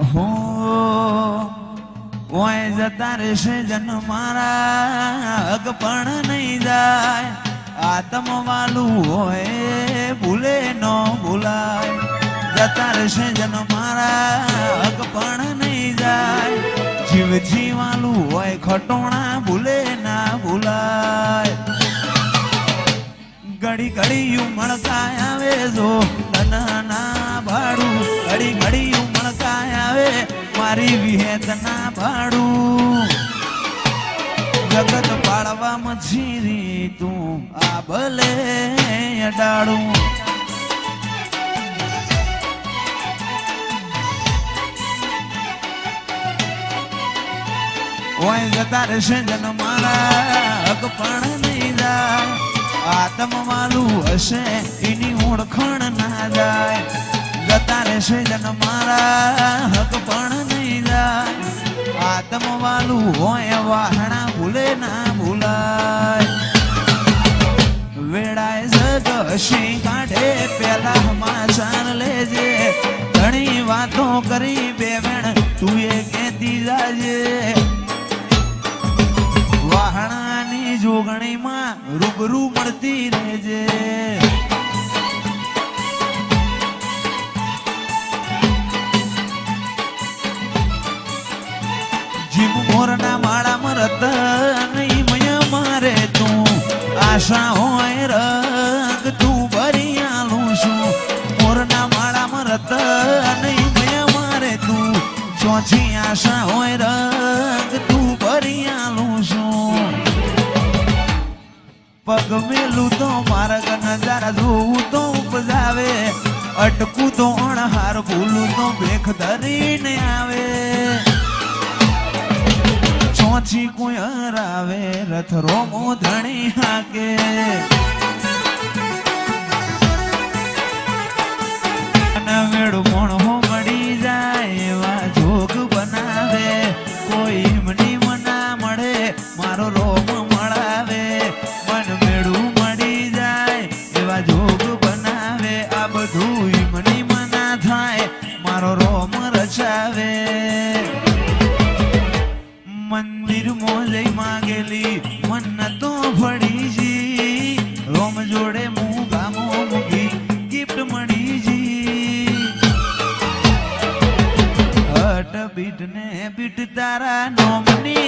હો, ઓય જતા રહેશે જન મારા અગ પણ નહીં જાય. આતમ વાલું હોય, ભૂલે ન ભૂલાય. જતા રહેશે જન મારા અગ પણ નહીં જાય. જીવ જીવાલું હોય, ખટોણા ભૂલે ના ભૂલાય. ઘડી ઘડી મળતા આવે જો. મારી વિહેત ના ભાડું. જગત પાડવામાં જીરી તું આ ભલે અડાડું. ઓય જતા રહેશે જન મારા હક પણ નહીં જાય. આતમ માલું હશે, એની ઓળખણ ના જાય. જતા રહેશે જન મારા હક પણ વાલું હોય, વાહણા ભૂલે ના ભૂલાય. વેળાએ જગશી કાઢે, પેલા હમાચાર લેજે. ઘણી વાતો કરી બેવેણ, તું એ કેતી જાજે. વાહણાની જોગણીમાં રૂબરૂ મળતી રહેજે. આશા રંગ, તું ભરી આલું મોરના માળામાં રતન મય મારે તું. ચોથી આશા હોય રગ, તું ભરી આલું છું. પગ મેલું તો માર્ગ નજારા જોવું તો ઉપજાવે. અટકું તો અણહાર, ભૂલું તો ભેખ ધરીને આવે. ચોથી કોઈ હરાવે રથ રોમો ધણી હાકે. બીટ ને બીટ તારા નોમની